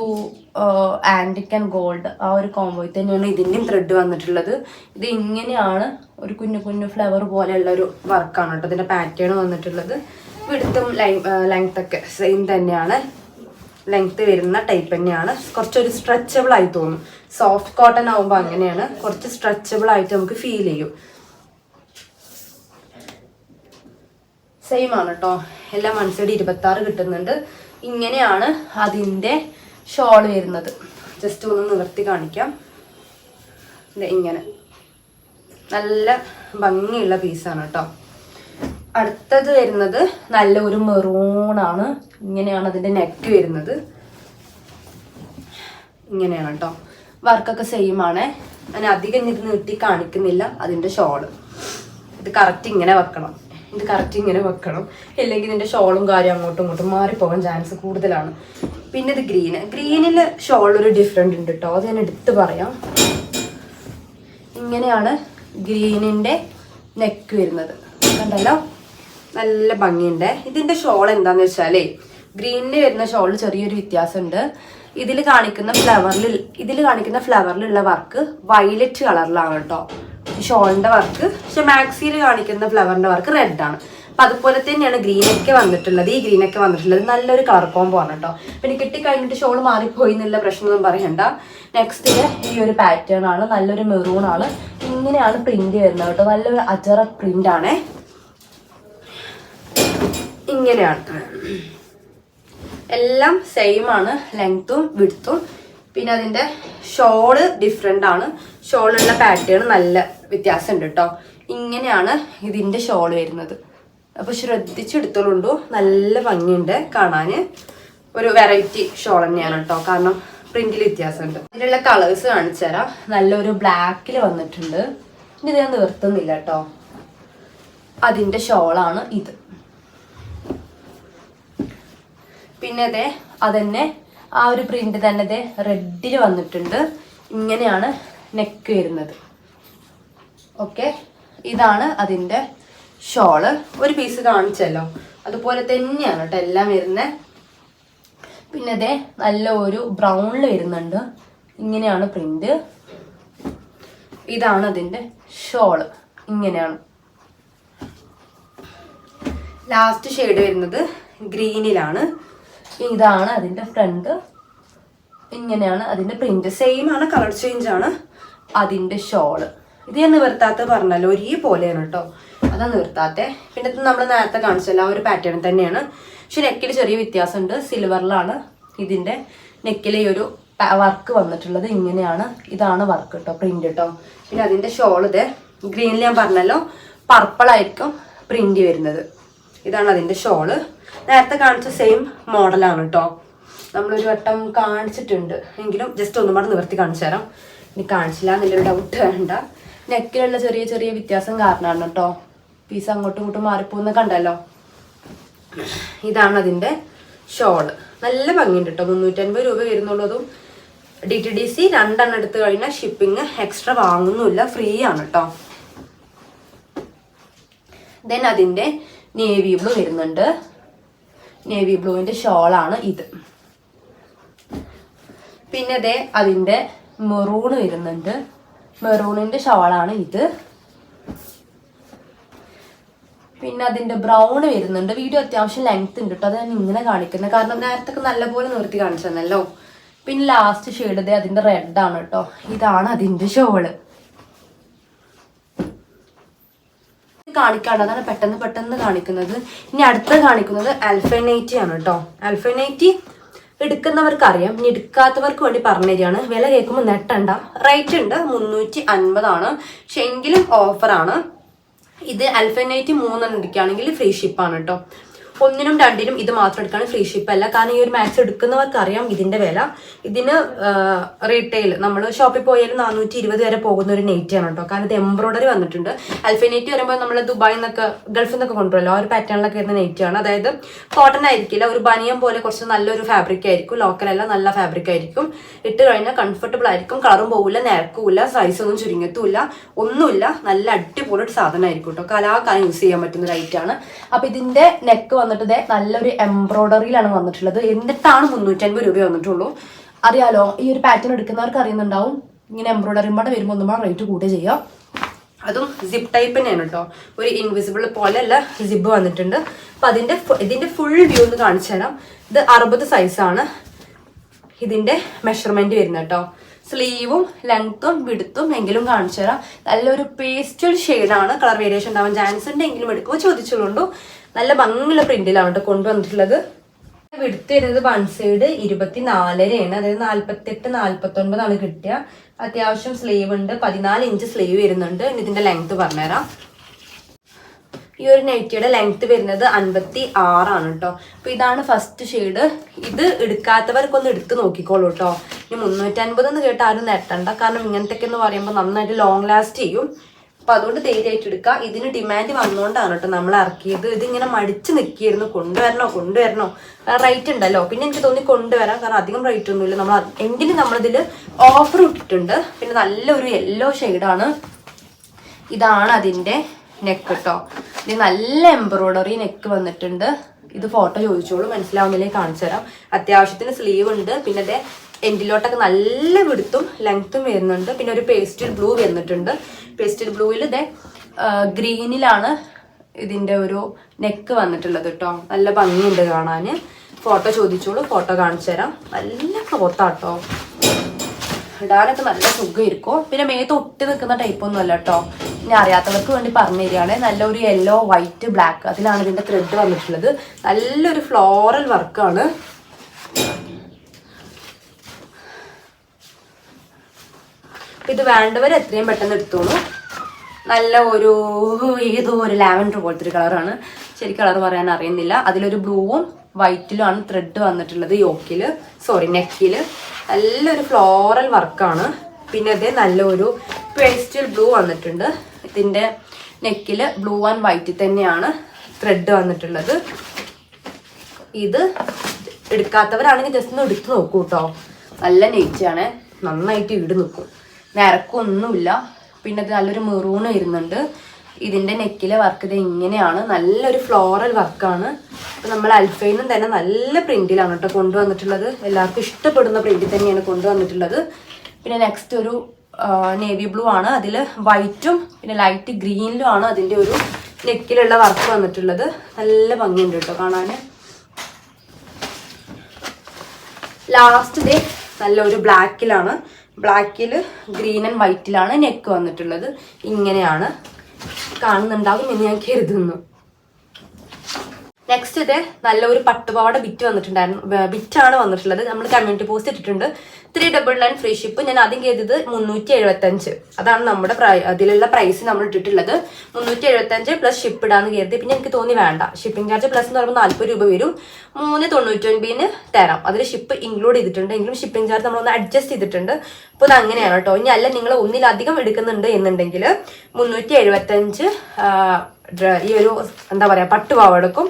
ആന്റിക് ആൻഡ് ഗോൾഡ് ആ ഒരു കോംബോയിൽ തന്നെയാണ് ഇതിന്റെയും ത്രെഡ് വന്നിട്ടുള്ളത്. ഇത് ഇങ്ങനെയാണ് ഒരു കുഞ്ഞു കുഞ്ഞു ഫ്ലവർ പോലെയുള്ള ഒരു വർക്കാണ് കേട്ടോ ഇതിന്റെ പാറ്റേൺ വന്നിട്ടുള്ളത്. വിടുത്തും ലെങ്ത് ഒക്കെ സെയിം തന്നെയാണ്. ലെങ്ത് വരുന്ന ടൈപ്പ് തന്നെയാണ്. കുറച്ചൊരു സ്ട്രെച്ചബിൾ ആയി തോന്നും. സോഫ്റ്റ് കോട്ടൺ ആകുമ്പോൾ അങ്ങനെയാണ്. കുറച്ച് സ്ട്രെച്ചബിൾ ആയിട്ട് നമുക്ക് ഫീൽ ചെയ്യും. സെയിം ആണ് കേട്ടോ എല്ലാം വൺ ഇരുപത്തി ആറ് കിട്ടുന്നുണ്ട്. ഇങ്ങനെയാണ് അതിന്റെ ഷോൾ വരുന്നത്. ജസ്റ്റ് ഒന്ന് നിവർത്തി കാണിക്കാം. ഇങ്ങനെ. നല്ല ഭംഗിയുള്ള പീസാണ് കേട്ടോ അടുത്തത് വരുന്നത് നല്ല ഒരു മെറൂണാണ് ഇങ്ങനെയാണ് അതിന്റെ നെക്ക് വരുന്നത്. ഇങ്ങനെയാണ് കേട്ടോ വർക്കൊക്കെ സെയിം ആണ്. ഞാൻ അധികം ഇത് നീട്ടി കാണിക്കുന്നില്ല. അതിന്റെ ഷോൾ ഇത് കറക്റ്റ് ഇങ്ങനെ വെക്കണം. ഇത് കറക്റ്റ് ഇങ്ങനെ വെക്കണം. ഇല്ലെങ്കിൽ ഇതിന്റെ ഷോളും കാര്യം അങ്ങോട്ടും ഇങ്ങോട്ടും മാറിപ്പോകാൻ ചാൻസ് കൂടുതലാണ്. പിന്നെ ഇത് ഗ്രീന് ഗ്രീനിൽ ഒരു ഡിഫറെന്റ് ഉണ്ട് കേട്ടോ അത് ഞാൻ എടുത്ത് പറയാം. ഇങ്ങനെയാണ് ഗ്രീനിന്റെ നെക്ക് വരുന്നത്. കണ്ടല്ലോ? നല്ല ഭംഗിയുണ്ട്. ഇതിന്റെ ഷോൾ എന്താന്ന് വെച്ചാലേ ഗ്രീനിന് വരുന്ന ഷോൾ ചെറിയൊരു വ്യത്യാസമുണ്ട്. ഇതിൽ കാണിക്കുന്ന ഫ്ലവറിൽ ഇതിൽ കാണിക്കുന്ന ഫ്ലവറിലുള്ള വർക്ക് വയലറ്റ് കളറിലാണ് കേട്ടോ ഷോളിന്റെ വർക്ക്. പക്ഷെ മാക്സിയിൽ കാണിക്കുന്ന ഫ്ലവറിന്റെ വർക്ക് റെഡ് ആണ്. അപ്പൊ അതുപോലെ തന്നെയാണ് ഗ്രീനൊക്കെ വന്നിട്ടുള്ളത്. ഈ ഗ്രീനൊക്കെ വന്നിട്ടുള്ളത് നല്ലൊരു കളർ കോംബോ ആണ് കേട്ടോ പിന്നെ കിട്ടിക്കഴിഞ്ഞിട്ട് ഷോൾ മാറിപ്പോയി എന്നുള്ള പ്രശ്നമൊന്നും പറയണ്ട. നെക്സ്റ്റ് ഈ ഒരു പാറ്റേൺ ആണ്. നല്ലൊരു മെറൂൺ ആണ്. ഇങ്ങനെയാണ് പ്രിന്റ് വരുന്നത് കേട്ടോ നല്ലൊരു അജറ പ്രിന്റ് ആണേ. ഇങ്ങനെയാണ്. എല്ലാം സെയിം ആണ്. ലെങ്ത്തും വിടുത്തും പിന്നെ അതിന്റെ ഷോൾ ഡിഫറെന്റ് ആണ്. ഷോളുള്ള പാറ്റേൺ നല്ല വ്യത്യാസമുണ്ട് കേട്ടോ ഇങ്ങനെയാണ് ഇതിന്റെ ഷോൾ വരുന്നത്. അപ്പൊ ശ്രദ്ധിച്ചെടുത്തോളുണ്ടു? നല്ല ഭംഗിയുണ്ട് കാണാന്. ഒരു വെറൈറ്റി ഷോൾ തന്നെയാണ് കേട്ടോ കാരണം പ്രിന്റിൽ വ്യത്യാസമുണ്ട്. ഇതിലുള്ള കളേഴ്സ് കാണിച്ചു തരാം. നല്ലൊരു ബ്ലാക്കിൽ വന്നിട്ടുണ്ട്. ഇത് ഞാൻ നിർത്തുന്നില്ല കേട്ടോ അതിന്റെ ഷോളാണ് ഇത്. പിന്നെ അതെ അതന്നെ ആ ഒരു പ്രിന്റ് തന്നെ ഇതേ റെഡിൽ വന്നിട്ടുണ്ട്. ഇങ്ങനെയാണ് നെക്ക് വരുന്നത്. ഓക്കെ ഇതാണ് അതിന്റെ ഷോൾ ഒരു പീസ് കാണിച്ചല്ലോ. അതുപോലെ തന്നെയാണ് കേട്ടോ എല്ലാം വരുന്നത് പിന്നെ അതേ നല്ല ഒരു ബ്രൗണിൽ വരുന്നുണ്ട്. ഇങ്ങനെയാണ് പ്രിന്റ് ഇതാണ് അതിന്റെ ഷോൾ ഇങ്ങനെയാണ്. ലാസ്റ്റ് ഷെയ്ഡ് വരുന്നത് ഗ്രീനിലാണ്. ഇതാണ് അതിന്റെ ഫ്രണ്ട് ഇങ്ങനെയാണ് അതിന്റെ പ്രിന്റ് സെയിം ആണ് കളർ ചേഞ്ച് ആണ് അതിന്റെ ഷോൾ ഇത് ഞാൻ നിവർത്താത്ത പറഞ്ഞല്ലോ ഒരേപോലെയാണ് കേട്ടോ. അതാ നിവർത്താത്തെ. പിന്നെ നമ്മൾ നേരത്തെ കാണിച്ചല്ലോ ആ ഒരു പാറ്റേൺ തന്നെയാണ്. പക്ഷെ നെക്കിൽ ചെറിയ വ്യത്യാസമുണ്ട്. സിൽവറിലാണ് ഇതിന്റെ നെക്കിലെ ഒരു വർക്ക് വന്നിട്ടുള്ളത്. ഇങ്ങനെയാണ് ഇതാണ് വർക്ക് കേട്ടോ പ്രിന്റ് കേട്ടോ. പിന്നെ അതിന്റെ ഷോൾ ഇത് ഗ്രീനിൽ ഞാൻ പറഞ്ഞല്ലോ പർപ്പിൾ ആയിരിക്കും പ്രിന്റ് വരുന്നത്. ഇതാണ് അതിന്റെ ഷോൾ നേരത്തെ കാണിച്ച സെയിം മോഡലാണ് കേട്ടോ നമ്മളൊരു വട്ടം കാണിച്ചിട്ടുണ്ട്. എങ്കിലും ജസ്റ്റ് ഒന്നും കൂടെ നിവർത്തി കാണിച്ചു തരാം. ഇനി കാണിച്ചില്ല എന്നുള്ളൊരു ഡൗട്ട് വേണ്ട. നെക്കിലുള്ള ചെറിയ ചെറിയ വ്യത്യാസം കാരണമാണ് കേട്ടോ പീസ് അങ്ങോട്ടും ഇങ്ങോട്ടും മാറിപ്പോകുന്ന കണ്ടല്ലോ. ഇതാണ് അതിന്റെ ഷോൾ നല്ല ഭംഗിയുണ്ട് കേട്ടോ മുന്നൂറ്റൻപത് രൂപ വരുന്നുള്ളതും ഡി ടി ഡി സി രണ്ടെണ്ണം എടുത്തു കഴിഞ്ഞാൽ ഷിപ്പിംഗ് എക്സ്ട്രാ വാങ്ങുന്നില്ല ഫ്രീ ആണ് കേട്ടോ ദെൻ അതിന്റെ നേവി ബ്ലൂ വരുന്നുണ്ട്. നേവി ബ്ലൂവിന്റെ ഷോളാണ് ഇത്. പിന്നെ ദേ അതിന്റെ മെറൂൺ വരുന്നുണ്ട്. മെറൂണിന്റെ ഷോളാണ് ഇത്. പിന്നെ അതിന്റെ ബ്രൗൺ വരുന്നുണ്ട്. വീഡിയോ അത്യാവശ്യം ലെങ്ത് ഉണ്ട് കേട്ടോ അത് ഞാൻ ഇങ്ങനെ കാണിക്കുന്നത് കാരണം നേരത്തെ നല്ലപോലെ നിർത്തി കാണിച്ചു തന്നല്ലോ പിന്നെ ലാസ്റ്റ് ഷെയ്ഡ് ദേ റെഡ് ആണ് കേട്ടോ ഇതാണ് അതിന്റെ ഷോൾ. കാണിക്കാണ്ട് അതാണ് പെട്ടെന്ന് പെട്ടെന്ന് കാണിക്കുന്നത്. ഇനി അടുത്ത കാണിക്കുന്നത് അൽഫനൈറ്റി ആണ് കേട്ടോ അൽഫനൈറ്റി എടുക്കുന്നവർക്ക് അറിയാം ഇനി എടുക്കാത്തവർക്ക് വേണ്ടി പറഞ്ഞു തരികയാണ് വില കേൾക്കുമ്പോൾ നെട്ടണ്ട. റേറ്റ് ഉണ്ട്. മുന്നൂറ്റി അൻപതാണ് പക്ഷെ എങ്കിലും ഓഫറാണ് ഇത് അൽഫനൈറ്റ് മൂന്നെണ്ണം എടുക്കുകയാണെങ്കിൽ ഫ്രീ ഷിപ്പാണ് കേട്ടോ ഒന്നിനും രണ്ടിനും ഇത് മാത്രം എടുക്കുകയാണ് ഫ്രീ ഷിപ്പ് അല്ല. കാരണം ഈ ഒരു മാക്സ് എടുക്കുന്നവർക്ക് അറിയാം ഇതിന്റെ വില. ഇതിന് റീറ്റെയിൽ നമ്മൾ ഷോപ്പിൽ പോയാലും നാനൂറ്റി ഇരുപത് വരെ പോകുന്ന ഒരു നെറ്റ് ആണ് കേട്ടോ. കാരണം ഇത് എംബ്രോയിഡറി വന്നിട്ടുണ്ട്. അൽഫനൈറ്റ് വരുമ്പോൾ നമ്മൾ ദുബായിൽ നിന്നൊക്കെ ഗൾഫിൽ നിന്നൊക്കെ കൊണ്ടുവരല്ലോ ആ ഒരു പാറ്റേണിലൊക്കെ വരുന്ന ആണ്. അതായത് കോട്ടൺ ആയിരിക്കില്ല ഒരു ബനിയം പോലെ കുറച്ച് നല്ലൊരു ഫാബ്രിക് ആയിരിക്കും. ലോക്കലല്ല നല്ല ഫാബ്രിക് ആയിരിക്കും. ഇട്ട് കഴിഞ്ഞാൽ കംഫർട്ടബിൾ ആയിരിക്കും. കളറും പോകില്ല നിരക്കൂല സൈസ് ഒന്നും ചുരുങ്ങത്തുമില്ല ഒന്നുമില്ല. നല്ല അടിപൊളി സാധനമായിരിക്കും കേട്ടോ. കലാകാലം യൂസ് ചെയ്യാൻ പറ്റുന്ന ഒരു ഐറ്റാണ് അപ്പൊ ഇതിന്റെ നെക്ക് വന്നിട്ട് ഇതേ നല്ലൊരു എംബ്രോയിഡറിയിലാണ് വന്നിട്ടുള്ളത്. എന്നിട്ടാണ് മുന്നൂറ്റൻപത് രൂപ വന്നിട്ടുള്ളൂ. അറിയാലോ ഈ ഒരു പാറ്റേൺ എടുക്കുന്നവർക്ക് അറിയുന്നുണ്ടാവും. ഇങ്ങനെ എംബ്രോയിഡറി കൂടെ വരുമ്പോൾ ഒന്നും റേറ്റ് കൂട്ടുക ചെയ്യാം. അതും സിപ്പ് ടൈപ്പ് തന്നെയാണ് കേട്ടോ ഒരു ഇൻവിസിബിൾ പോലെ പോലെയല്ല സിബ് വന്നിട്ടുണ്ട്. അപ്പൊ അതിന്റെ ഇതിന്റെ ഫുൾ വ്യൂ ഒന്ന് കാണിച്ചു തരാം. ഇത് അറുപത് സൈസാണ് ഇതിന്റെ മെഷർമെന്റ് വരുന്നത് കേട്ടോ സ്ലീവും ലെങ്ത്തും വിടുത്തും എങ്കിലും കാണിച്ചു തരാം. നല്ലൊരു പേസ്റ്റൽ ഷെയ്ഡാണ് കളർ വേരിയേഷൻ ഉണ്ടാവാൻ ചാൻസ് ഉണ്ട് എങ്കിലും എടുക്കുമ്പോൾ ചോദിച്ചുകൊണ്ടു നല്ല ഭംഗിയുള്ള പ്രിന്റിലാണ് കേട്ടോ കൊണ്ടുവന്നിട്ടുള്ളത്. വിടുത്ത് വരുന്നത് വൺ സൈഡ് ഇരുപത്തിനാലരയാണ്. അതായത് നാല്പത്തെട്ട് നാല്പത്തി ഒൻപതാണ് കിട്ടുക അത്യാവശ്യം സ്ലീവ് ഉണ്ട്. പതിനാല് ഇഞ്ച് സ്ലീവ് വരുന്നുണ്ട്. ഇനി ഇതിന്റെ ലെങ്ത് പറഞ്ഞുതരാം. ഈ ഒരു നൈറ്റിയുടെ ലെങ്ത് വരുന്നത് അൻപത്തി ആറാണ് കേട്ടോ അപ്പൊ ഇതാണ് ഫസ്റ്റ് ഷെയ്ഡ് ഇത് എടുക്കാത്തവർക്കൊന്ന് എടുത്ത് നോക്കിക്കോളൂ കേട്ടോ ഇനി മുന്നൂറ്റൻപത് എന്ന് കേട്ട് ആരും നെട്ടണ്ട കാരണം ഇങ്ങനത്തെ എന്ന് പറയുമ്പോൾ നന്നായിട്ട് ലോങ് ലാസ്റ്റ് ചെയ്യും. അപ്പൊ അതുകൊണ്ട് ധൈര്യമായിട്ട് എടുക്കുക. ഇതിന് ഡിമാൻഡ് വന്നുകൊണ്ടാണ് കേട്ടോ നമ്മൾ ഇറക്കിയത്. ഇതിങ്ങനെ മടിച്ച് നിൽക്കിയിരുന്നു. കൊണ്ടുവരണോ കൊണ്ടുവരണോ? റേറ്റ് ഉണ്ടല്ലോ. പിന്നെ എനിക്ക് തോന്നി കൊണ്ടുവരാം. കാരണം അധികം റേറ്റ് ഒന്നുമില്ല. നമ്മൾ അത് എങ്കിലും നമ്മളിതിൽ ഓഫർ ഇട്ടിട്ടുണ്ട്. പിന്നെ നല്ലൊരു യെല്ലോ ഷെയ്ഡാണ് ഇതാണ് അതിന്റെ നെക്ക് കേട്ടോ ഇത് നല്ല എംബ്രോയിഡറി നെക്ക് വന്നിട്ടുണ്ട്. ഇത് ഫോട്ടോ ചോദിച്ചോളൂ. മനസ്സിലാവുന്നില്ലേ? കാണിച്ചു തരാം അത്യാവശ്യത്തിന് സ്ലീവ് ഉണ്ട്. പിന്നെ ഇത് എൻഡിലോട്ടൊക്കെ നല്ല വിടുത്തും ലെങ്ത്തും വരുന്നുണ്ട്. പിന്നെ ഒരു പേസ്റ്റൽ ബ്ലൂ വന്നിട്ടുണ്ട്. പേസ്റ്റൽ ബ്ലൂവിൽ ഇത് ഗ്രീനിലാണ് ഇതിന്റെ ഒരു നെക്ക് വന്നിട്ടുള്ളത് കേട്ടോ നല്ല ഭംഗിയുണ്ട് കാണാൻ ഫോട്ടോ ചോദിച്ചോളൂ ഫോട്ടോ കാണിച്ചു തരാം. നല്ല ക്ലോത്താട്ടോ ഇടാനൊക്കെ നല്ല സുഖമായിരിക്കും. പിന്നെ മേത്ത് ഒട്ടി നിൽക്കുന്ന ടൈപ്പ് ഒന്നും അല്ല കേട്ടോ ഇനി അറിയാത്തവർക്ക് വേണ്ടി പറഞ്ഞു തരികയാണ്. നല്ലൊരു യെല്ലോ വൈറ്റ് ബ്ലാക്ക് അതിലാണ് ഇതിന്റെ ത്രെഡ് വന്നിട്ടുള്ളത്. നല്ലൊരു ഫ്ലോറൽ വർക്കാണ് ഇത് വേണ്ടവർ എത്രയും പെട്ടെന്ന് എടുത്തോളൂ. നല്ല ഒരു ഏതോ ഒരു ലാവൻഡർ പോലത്തെ ഒരു കളറാണ്. ശരി കളർ പറയാൻ അറിയുന്നില്ല. അതിലൊരു ബ്ലൂവും വൈറ്റിലുമാണ് ത്രെഡ് വന്നിട്ടുള്ളത് യോക്കിൽ സോറി നെക്കിൽ നല്ലൊരു ഫ്ലോറൽ വർക്കാണ് പിന്നെ അതേ നല്ലൊരു പേസ്റ്റൽ ബ്ലൂ വന്നിട്ടുണ്ട്. ഇതിന്റെ നെക്കിൽ ബ്ലൂ ആൻഡ് വൈറ്റ് തന്നെയാണ് ത്രെഡ് വന്നിട്ടുള്ളത്. ഇത് എടുക്കാത്തവരാണെങ്കിൽ ജസ്റ്റ് ഒന്ന് എടുത്ത് നോക്കൂ കേട്ടോ നല്ല നെയ്റ്റാണ് നന്നായിട്ട് ഈട് നിൽക്കും. നിരക്കൊന്നുമില്ല. പിന്നെ ഇത് നല്ലൊരു മെറൂൺ വരുന്നുണ്ട്. ഇതിന്റെ നെക്കിലെ വർക്ക് ഇത് ഇങ്ങനെയാണ്. നല്ലൊരു ഫ്ലോറൽ വർക്കാണ് അപ്പൊ നമ്മൾ അൽഫൈനും തന്നെ നല്ല പ്രിന്റിലാണ് കേട്ടോ കൊണ്ടുവന്നിട്ടുള്ളത്. എല്ലാവർക്കും ഇഷ്ടപ്പെടുന്ന പ്രിന്റിൽ തന്നെയാണ് കൊണ്ടുവന്നിട്ടുള്ളത്. പിന്നെ നെക്സ്റ്റ് ഒരു നേവി ബ്ലൂ ആണ്. അതിൽ വൈറ്റും പിന്നെ ലൈറ്റ് ഗ്രീനിലും ആണ് അതിന്റെ ഒരു നെക്കിലുള്ള വർക്ക് വന്നിട്ടുള്ളത്. നല്ല ഭംഗിയുണ്ട് കേട്ടോ കാണാൻ ലാസ്റ്റ് ഡേ നല്ലൊരു ബ്ലാക്കിലാണ് ബ്ലാക്കിൽ ഗ്രീൻ ആൻഡ് വൈറ്റിലാണ് നെക്ക് വന്നിട്ടുള്ളത്. ഇങ്ങനെയാണ് കാണുന്നുണ്ടാകും എന്ന് ഞാൻ കരുതുന്നു. നെക്സ്റ്റ് ഇത് നല്ലൊരു പട്ടുപാവാട ബിറ്റ് വന്നിട്ടുണ്ടായിരുന്നു. ബിറ്റ് ബിറ്റാണ് വന്നിട്ടുള്ളത്. നമ്മൾ കമ്മ്യൂണിറ്റി പോസ്റ്റ് ഇട്ടിട്ടുണ്ട്. Three double nine free ship ഞാൻ ആദ്യം ചെയ്തത് മുന്നൂറ്റി എഴുപത്തി അഞ്ച് അതാണ് നമ്മുടെ അതിലുള്ള പ്രൈസ് നമ്മൾ ഇട്ടിട്ടുള്ളത്. മുന്നൂറ്റി എഴുപത്തി അഞ്ച് പ്ലസ് ഷിപ്പ് ഇടാന്ന് കരുതി. പിന്നെ എനിക്ക് തോന്നി വേണ്ട. ഷിപ്പിംഗ് ചാർജ് പ്ലസ് എന്ന് പറയുമ്പോൾ നാല്പത് രൂപ വരും. മൂന്ന് തൊണ്ണൂറ്റി ഒൻപതിന് തരാം. അതിൽ ഷിപ്പ് ഇൻക്ലൂഡ് ചെയ്തിട്ടുണ്ട്. എങ്കിലും ഷിപ്പിംഗ് ചാർജ് നമ്മളൊന്ന് അഡ്ജസ്റ്റ് ചെയ്തിട്ടുണ്ട്. അപ്പോൾ ഇത് അങ്ങനെയാണ് കേട്ടോ. ഇനി അല്ല നിങ്ങൾ ഒന്നിലധികം എടുക്കുന്നുണ്ട് എന്നുണ്ടെങ്കിൽ മുന്നൂറ്റി എഴുപത്തി അഞ്ച് ഈ ഒരു എന്താ പറയാ പട്ടുപാവടക്കും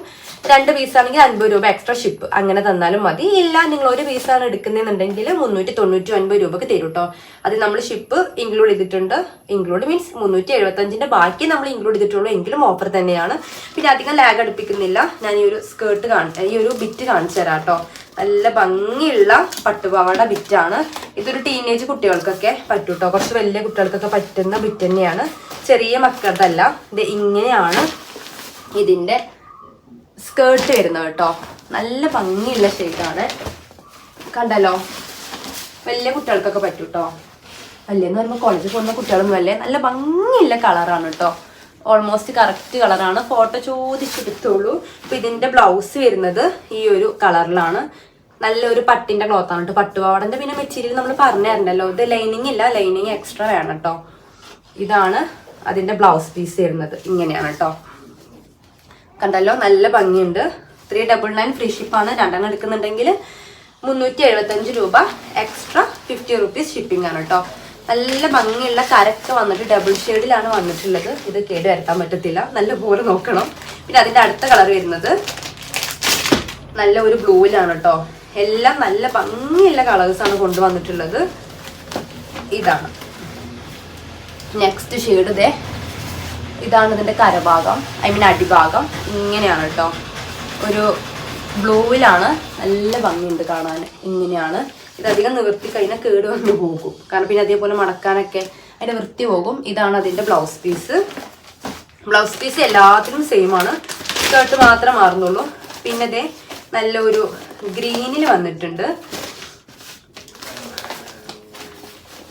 രണ്ട് പീസ് ആണെങ്കിൽ അൻപത് രൂപ എക്സ്ട്രാ ഷിപ്പ് അങ്ങനെ തന്നാലും മതി. ഇല്ല നിങ്ങൾ ഒരു പീസാണ് എടുക്കുന്നതെന്നുണ്ടെങ്കിൽ മുന്നൂറ്റി തൊണ്ണൂറ്റി ഒൻപത് രൂപക്ക് തരും കേട്ടോ അത് നമ്മൾ ഷിപ്പ് ഇൻക്ലൂഡ് ചെയ്തിട്ടുണ്ട്. ഇൻക്ലൂഡ് മീൻസ് മുന്നൂറ്റി എഴുപത്തഞ്ചിന്റെ ബാക്കി നമ്മൾ ഇൻക്ലൂഡ് ചെയ്തിട്ടുള്ളൂ. എങ്കിലും ഓഫർ തന്നെയാണ്. പിന്നെ അധികം ലാഗ് അടുപ്പിക്കുന്നില്ല. ഞാൻ ഈ ഒരു സ്കേർട്ട് കാണി ഈ ഒരു ബിറ്റ് കാണിച്ചു തരാം കേട്ടോ നല്ല ഭംഗിയുള്ള പട്ടുപാവാട ബിറ്റാണ്. ഇതൊരു ടീനേജ് കുട്ടികൾക്കൊക്കെ പറ്റും കേട്ടോ കുറച്ച് വലിയ കുട്ടികൾക്കൊക്കെ പറ്റുന്ന ബിറ്റ് തന്നെയാണ്. ചെറിയ മക്കളതല്ല ഇത് ഇങ്ങനെയാണ് ഇതിന്റെ സ്കേർട്ട് വരുന്നത് കേട്ടോ. നല്ല ഭംഗിയുള്ള ഷെയ്ഡാണ് കണ്ടല്ലോ? വലിയ കുട്ടികൾക്കൊക്കെ പറ്റും കേട്ടോ പറയുമ്പോൾ കോളേജിൽ പോകുന്ന കുട്ടികളൊന്നും അല്ലേ? നല്ല ഭംഗിയുള്ള കളറാണ് കേട്ടോ. ഓൾമോസ്റ്റ് കറക്റ്റ് കളറാണ് ഫോട്ടോ ചോദിച്ചെടുത്തോളൂ അപ്പൊ ഇതിന്റെ ബ്ലൗസ് വരുന്നത് ഈ ഒരു കളറിലാണ് നല്ലൊരു പട്ടിന്റെ ക്ലോത്ത് ആണ് കേട്ടോ പട്ടുപാവാടന്റെ പിന്നെ മെറ്റീരിയൽ നമ്മൾ പറഞ്ഞു ഇത് ലൈനിങ് ഇല്ല. ലൈനിങ് എക്സ്ട്രാ വേണം കേട്ടോ ഇതാണ് അതിന്റെ ബ്ലൗസ് പീസ് വരുന്നത്. ഇങ്ങനെയാണ് കേട്ടോ കണ്ടല്ലോ? നല്ല ഭംഗിയുണ്ട്. ത്രീ ഡബിൾ നയൻ ഫ്രീ ഷിപ്പാണ് രണ്ടെണ്ണം എടുക്കുന്നുണ്ടെങ്കിൽ മുന്നൂറ്റി എഴുപത്തഞ്ച് രൂപ. എക്സ്ട്രാ ഫിഫ്റ്റി റുപ്പീസ് ഷിപ്പിംഗ് ആണ് കേട്ടോ നല്ല ഭംഗിയുള്ള കരക്ക് വന്നിട്ട് ഡബിൾ ഷെയ്ഡിലാണ് വന്നിട്ടുള്ളത്. ഇത് കേട് വരുത്താൻ പറ്റത്തില്ല. നല്ല പോലെ നോക്കണം. പിന്നെ അതിന്റെ അടുത്ത കളർ വരുന്നത് നല്ല ഒരു ബ്ലൂവിലാണ് കേട്ടോ എല്ലാം നല്ല ഭംഗിയുള്ള കളേഴ്സ് ആണ് കൊണ്ടുവന്നിട്ടുള്ളത്. ഇതാണ്. നെക്സ്റ്റ് ഷെയ്ഡ് ഇതേ. ഇതാണ് ഇതിന്റെ കരഭാഗം. ഐ മീൻ അടിഭാഗം. ഇങ്ങനെയാണ് കേട്ടോ ഒരു ബ്ലൂവിലാണ് നല്ല ഭംഗിയുണ്ട് കാണാൻ. ഇങ്ങനെയാണ്. ഇത് അധികം നിവർത്തി കഴിഞ്ഞാൽ കേട് വന്ന് പോകും. കാരണം പിന്നെ അതേപോലെ മടക്കാനൊക്കെ അതിന്റെ വൃത്തി പോകും. ഇതാണ് അതിന്റെ ബ്ലൗസ് പീസ് ബ്ലൗസ് പീസ് എല്ലാത്തിനും സെയിം ആണ്. സ്കേർട്ട് മാത്രം മാറുന്നുള്ളൂ. പിന്നെ ദേ നല്ലൊരു ഗ്രീനിൽ വന്നിട്ടുണ്ട്.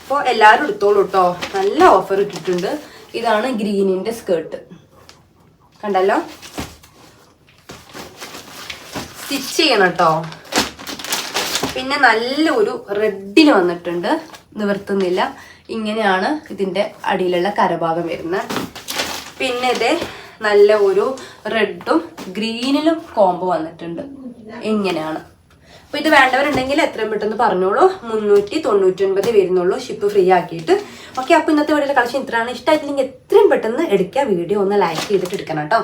അപ്പോൾ എല്ലാവരും എടുത്തോളൂ കേട്ടോ നല്ല ഓഫർ ഇട്ടിട്ടുണ്ട്. ഇതാണ് ഗ്രീനിന്റെ സ്കേർട്ട് കണ്ടല്ലോ? സ്റ്റിച്ച് ചെയ്യണം കേട്ടോ പിന്നെ നല്ലൊരു റെഡിന് വന്നിട്ടുണ്ട്. നിവർത്തുന്നില്ല. ഇങ്ങനെയാണ് ഇതിന്റെ അടിയിലുള്ള കരഭാഗം വരുന്നത്. പിന്നെ ഇത് നല്ല ഒരു റെഡും ഗ്രീനിലും കോംബോ വന്നിട്ടുണ്ട്. ഇങ്ങനെയാണ്. അപ്പൊ ഇത് വേണ്ടവരുണ്ടെങ്കിൽ എത്രയും പെട്ടെന്ന് പറഞ്ഞോളൂ. മുന്നൂറ്റി തൊണ്ണൂറ്റി ഒൻപത് വരുന്നുള്ളൂ. ഷിപ്പ് ഫ്രീ ആക്കിയിട്ട്. ഓക്കെ അപ്പൊ ഇന്നത്തെ വീഡിയോയുടെ കളക്ഷൻ ഇത്രയാണ്. ഇഷ്ടമായിട്ടില്ലെങ്കിൽ എത്രയും പെട്ടെന്ന് എടുക്കുക. വീഡിയോ ഒന്ന് ലൈക്ക് ചെയ്തിട്ട് എടുക്കണം കേട്ടോ.